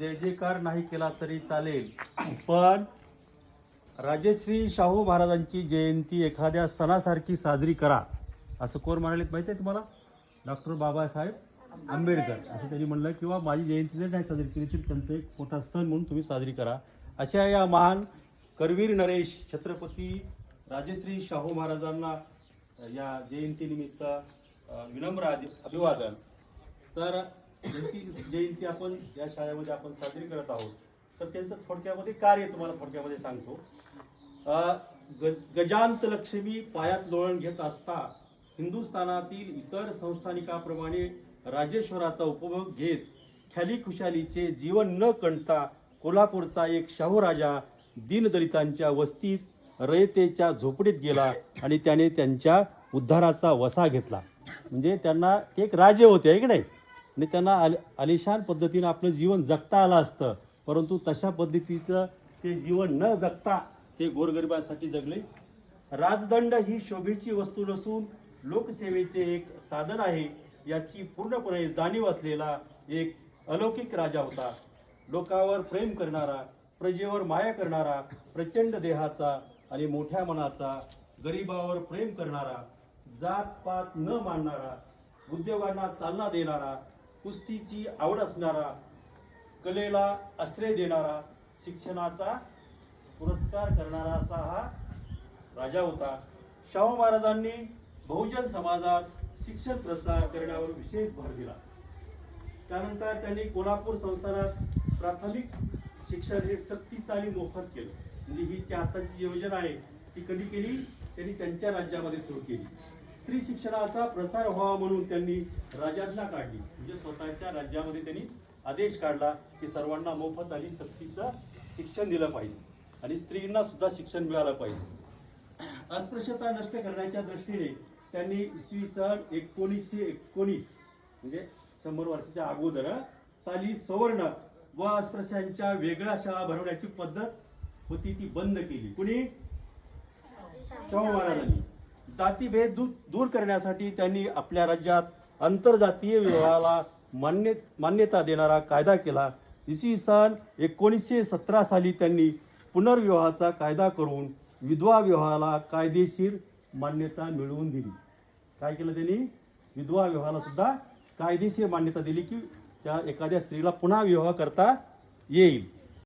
जय जयकार नाही केला तरी चालेल. पण राजश्री शाहू महाराजांची जयंती एखाद्या सणासारखी साजरी करा. असं कोण म्हणाले माहिती आहे तुम्हाला? डॉक्टर बाबासाहेब आंबेडकर. असं त्यांनी म्हणलं किंवा माझी जयंती जर नाही साजरी केली तरी त्यांचा एक मोठा सण म्हणून तुम्ही साजरी करा. अशा या महान करवीर नरेश छत्रपती राजश्री शाहू महाराजांना या जयंतीनिमित्त विनम्र अभिवादन. तर त्यांची जयंती आपण या शाळेमध्ये आपण साजरी करत आहोत तर त्यांचं थोडक्यामध्ये कार्य तुम्हाला थोडक्यामध्ये सांगतो. ग गजांत लक्ष्मी पायात लोळण घेत असता हिंदुस्थानातील इतर संस्थानिकाप्रमाणे राजेश्वराचा उपभोग घेत ख्याली खुशालीचे जीवन न कणता कोल्हापूरचा एक शाहू राजा दीनदलितांच्या वस्तीत रयतेच्या झोपडीत गेला आणि त्याने त्यांच्या उद्धाराचा वसा घेतला. म्हणजे त्यांना एक राजे होते आहे की नाही? आणि त्यांना आल आलिशान पद्धतीनं आपलं जीवन जगता आलं असतं. परंतु तशा पद्धतीचं ते जीवन न जगता ते गोरगरिबासाठी जगले. राजदंड ही शोभेची वस्तू नसून लोकसेवेचे एक साधन आहे याची पूर्णपणे जाणीव असलेला एक अलौकिक राजा होता. लोकावर प्रेम करणारा प्रजेवर माया करणारा प्रचंड देहाचा आणि मोठ्या मनाचा गरिबावर प्रेम करणारा जात पात न मानणारा उद्योगांना चालना देणारा कुस्तीची आवड असणारा कलेला आश्रय देणारा शिक्षणाचा पुरस्कार करणारा असा हा राजा होता. शाहू महाराजांनी बहुजन समाजात शिक्षण प्रसार करण्यावर विशेष भर दिला. त्यानंतर त्यांनी कोल्हापूर संस्थानात प्राथमिक शिक्षण हे सक्तीचं आणि मोफत केलं. म्हणजे ही जी आताची योजना आहे ती कधी केली? त्यांनी त्यांच्या राज्यामध्ये सुरू केली. स्त्री शिक्षणाचा प्रसार व्हावा म्हणून त्यांनी राजाज्ञा काढली. म्हणजे स्वतःच्या राज्यामध्ये त्यांनी आदेश काढला की सर्वांना मोफत आणि सक्तीचं शिक्षण दिलं पाहिजे. आणि स्त्रींना सुद्धा शिक्षण मिळालं पाहिजे. अस्पृश्यता नष्ट करण्याच्या दृष्टीने त्यांनी इसवी सन एकोणीसशे एकोणीस म्हणजे शंभर वर्षाच्या अगोदर साली सवर्ण व अस्पृश्यांच्या वेगळ्या शाळा भरवण्याची पद्धत होती ती बंद केली. कुणी? शाहू महाराजांनी. जातीभेद दूर दूर करण्यासाठी त्यांनी आपल्या राज्यात आंतरजातीय विवाहाला मान्य मान्यता देणारा कायदा केला. इसवी सन एकोणीसशे सतरा साली त्यांनी पुनर्विवाहाचा कायदा करून विधवा विवाहाला कायदेशीर मान्यता मिळवून दिली. काय केलं त्यांनी? विधवा विवाहाला सुद्धा कायदेशीर मान्यता दिली की त्या एखाद्या स्त्रीला पुन्हा विवाह करता येईल.